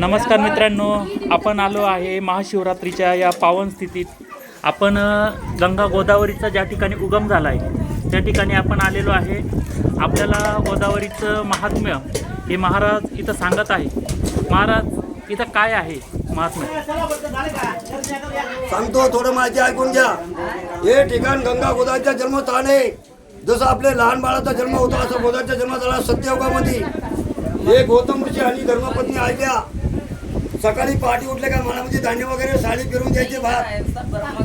नमस्कार मित्रांनो आपण आलो आहे महाशिवरात्रीच्या या पावन स्थितीत. आपण गंगा गोदावरीचा ज्या ठिकाणी उगम झाला आहे त्या ठिकाणी आपण आलेलो आहे. आपल्याला गोदावरीचं महात्म्य हे महाराज इथं सांगत आहे महाराज इथं काय आहे महात्म्य? सांगतो थोडं माहिती ऐकून घ्या. हे ठिकाण गंगा गोदाच्या जन्मस्थान आहे. जसं आपले लहान बाळाचा जन्म होता असं गोदावरीचा जन्म झाला सत्ययुगामध्ये. हे गौतम ऋषी आणि धर्मपत्नी आल्या सकाळी पहाटे उठले का मनामध्ये धान्य वगैरे साडी फिरून द्यायचे भात.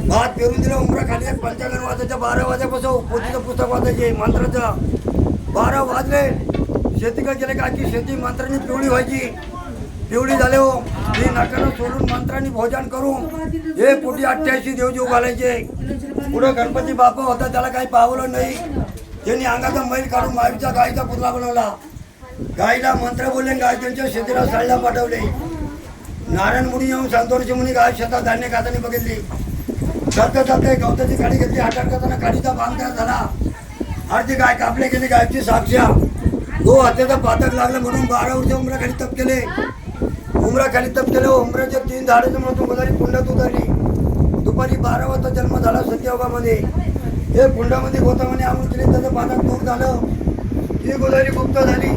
भात फिरून दिलं उमरा खाली एक पंचांगण वाजायच्या बारा वाजेपासून पोतीचं पुस्तक वाचायचे मंत्राचं. बारा वाजले शेती का गेले का की शेती मंत्रांनी पिवळी व्हायची. पिवळी झाले हो. मी नाकानं सोडून मंत्रांनी भोजन करून हे पुढे अठ्ठ्याऐंशी देवजीव घालायचे. पुढे गणपती बाप्पा होता त्याला काही पावलं नाही. त्यांनी अंगाचा मैल काढून माईचा गाईचा पुतळा बनवला. गाईला मंत्र बोलले गाय त्यांच्या शेतीला साडला पाठवले. नारायण मुनी येऊन संतोषी मुनी गाय शेतात धान्य खाताना बघितली. जाता जाता गवताची गाडी घेतली हातात करताना गाडीचा बांध तयार झाला. अर्धी गाय कापले गेली गायची साक्षा. गो हो, हत्याचा पातक लागलं म्हणून बारा वर्ष उमराखाली तप केले. उमराखाली तप केले उमराच्या तीन झाडाचं म्हणून मुलाची कुंडात उतरली. दुपारी बारा वाजता जन्म झाला सत्ययोगामध्ये. हे कुंडामध्ये गोतामध्ये आम्ही केली त्याचं पातक दूर झालं. ही गोदारी गुप्त झाली.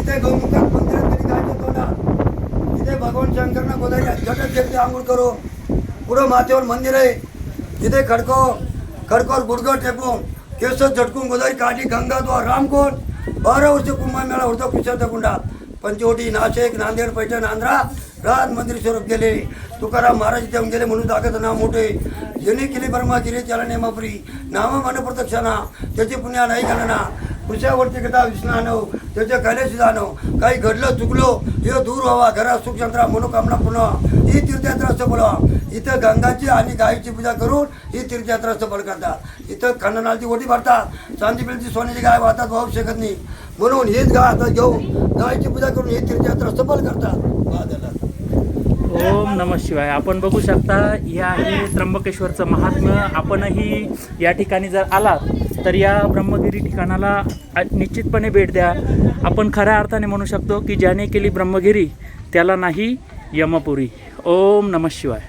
इथे गौमुखात मंदिरात तरी गायच्या भगवान शंकरना गोदारी झटक घेतली आंघोळ करो. पुढं माथेवर मंदिर आहे. तिथे खडको खडकोर गुडघं टेकून केस झटकून गोदावरी काढली गंगाद्वार रामकोट बारा वर्ष कुंभमेळा होता कुशाच्या कुंडात. पंचवटी नाशिक नांदेड पैठण आंध्रा राज मंदिर स्वरूप गेले तुकाराम महाराज इथे गेले म्हणून दाखवत नाव मोठे. जेणे केली बर्मा गिरे त्याला नेमापुरी. नाम मन प्रत्यक्षाना त्याची पुण्या नाही गणना. पुरुषावरती कथा विष्णानव त्याच्या कैलाशी जाणव काही घडलं चुकलो हे दूर व्हावा. घरात सुख मनोकामना पुन्हा ही तीर्थयात्रा सफल इथं गंगाची आणि गायीची पूजा करून ही तीर्थयात्रा सफल करतात इथं खंडनाची ओटी भरतात चांदीपेलची सोन्याची गाय वाहतात वाहू शकत नाही. म्हणून हीच गाय आता घेऊन गायची पूजा करून ही तीर्थयात्रा सफल करतात नमः शिवाय. आपण बघू शकता हे आहे त्र्यंबकेश्वरचं महात्म्य. आपणही या ठिकाणी जर आलात तर या ब्रह्मगिरी ठिकाणाला निश्चितपणे भेट द्या. आपण खऱ्या अर्थाने म्हणू शकतो की ज्याने केली ब्रह्मगिरी त्याला नाही यमपुरी. ओम नमः शिवाय.